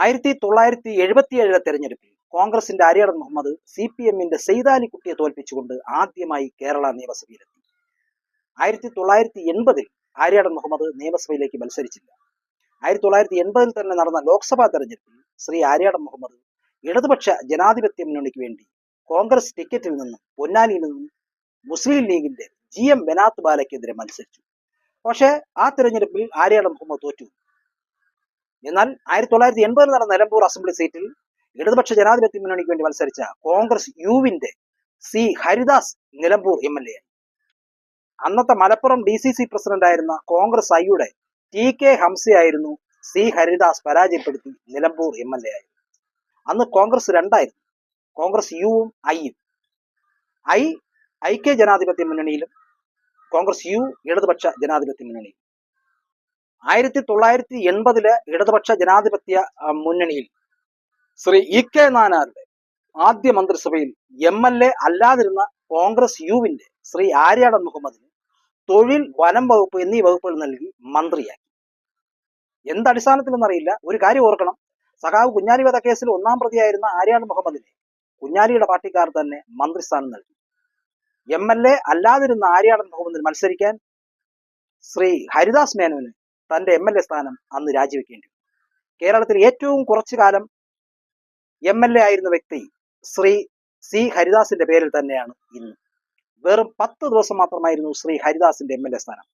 ആയിരത്തി തൊള്ളായിരത്തി എഴുപത്തിയേഴിലെ തെരഞ്ഞെടുപ്പിൽ കോൺഗ്രസിന്റെ അരിയടൻ മുഹമ്മദ് സി പി എമ്മിന്റെ സെയ്താലിക്കുട്ടിയെ തോൽപ്പിച്ചുകൊണ്ട് ആദ്യമായി കേരള നിയമസഭയിലെത്തി. ആയിരത്തി തൊള്ളായിരത്തി എൺപതിൽ ആര്യാടൻ മുഹമ്മദ് നിയമസഭയിലേക്ക് മത്സരിച്ചില്ല. ആയിരത്തി തൊള്ളായിരത്തി എൺപതിൽ തന്നെ നടന്ന ലോക്സഭാ തെരഞ്ഞെടുപ്പിൽ ശ്രീ ആര്യാടൻ മുഹമ്മദ് ഇടതുപക്ഷ ജനാധിപത്യ മുന്നണിക്ക് വേണ്ടി കോൺഗ്രസ് ടിക്കറ്റിൽ നിന്നും പൊന്നാനിയിൽ നിന്നും മുസ്ലിം ലീഗിന്റെ ജി എം ബെനാത്ത് ബാലയ്ക്കെതിരെ മത്സരിച്ചു. പക്ഷേ ആ തെരഞ്ഞെടുപ്പിൽ ആര്യാടൻ മുഹമ്മദ് തോറ്റു. എന്നാൽ ആയിരത്തി തൊള്ളായിരത്തി എൺപതിൽ നടന്ന നിലമ്പൂർ അസംബ്ലി സീറ്റിൽ ഇടതുപക്ഷ ജനാധിപത്യ മുന്നണിക്ക് വേണ്ടി മത്സരിച്ച Congress യുവിന്റെ C Haridas Nilambur M L A. അന്നത്തെ Malappuram D C C president ആയിരുന്ന കോൺഗ്രസ് ഐയുടെ ടി കെ ഹംസയായിരുന്നു സി ഹരിദാസ് പരാജയപ്പെടുത്തി നിലമ്പൂർ എം എൽ എ ആയി. അന്ന് കോൺഗ്രസ് രണ്ടായിരുന്നു കോൺഗ്രസ് യുവും ഐയും. ഐ ഐ ഐക്യ ജനാധിപത്യ മുന്നണിയിലും കോൺഗ്രസ് യു ഇടതുപക്ഷ ജനാധിപത്യ മുന്നണിയിലും. ആയിരത്തി തൊള്ളായിരത്തി എൺപതിലെ ഇടതുപക്ഷ ജനാധിപത്യ മുന്നണിയിൽ ശ്രീ ഇ കെ നാനാരുടെ ആദ്യ മന്ത്രിസഭയിൽ എം എൽ എ അല്ലാതിരുന്ന കോൺഗ്രസ് യുവിന്റെ ശ്രീ ആര്യാടൻ മുഹമ്മദിന് തൊഴിൽ വനം വകുപ്പ് എന്നീ വകുപ്പുകൾ നൽകി മന്ത്രിയാക്കി. എന്തടിസ്ഥാനത്തിലെന്നറിയില്ല ഒരു കാര്യം ഓർക്കണം. സഖാവ് കുഞ്ഞാലി വധക്കേസിൽ ഒന്നാം പ്രതിയായിരുന്ന ആര്യാടൻ മുഹമ്മദിനെ കുഞ്ഞാലിയുടെ പാർട്ടിക്കാർ തന്നെ മന്ത്രിസ്ഥാനം നൽകി. എം എൽ എ അല്ലാതിരുന്ന ആര്യാടൻ മുഹമ്മദിന് മത്സരിക്കാൻ ശ്രീ ഹരിദാസ് മേനോന് തന്റെ എം എൽ എ സ്ഥാനം അന്ന് രാജിവെക്കേണ്ടി വന്നു. കേരളത്തിൽ ഏറ്റവും കുറച്ചു കാലം എം എൽ എ ആയിരുന്ന വ്യക്തി ശ്രീ സി ഹരിദാസിന്റെ പേരിൽ തന്നെയാണ് ഇന്ന് വെറും പത്ത് ദിവസം മാത്രമായിരുന്നു ശ്രീ ഹരിദാസിന്റെ എം എൽ എ സ്ഥാനം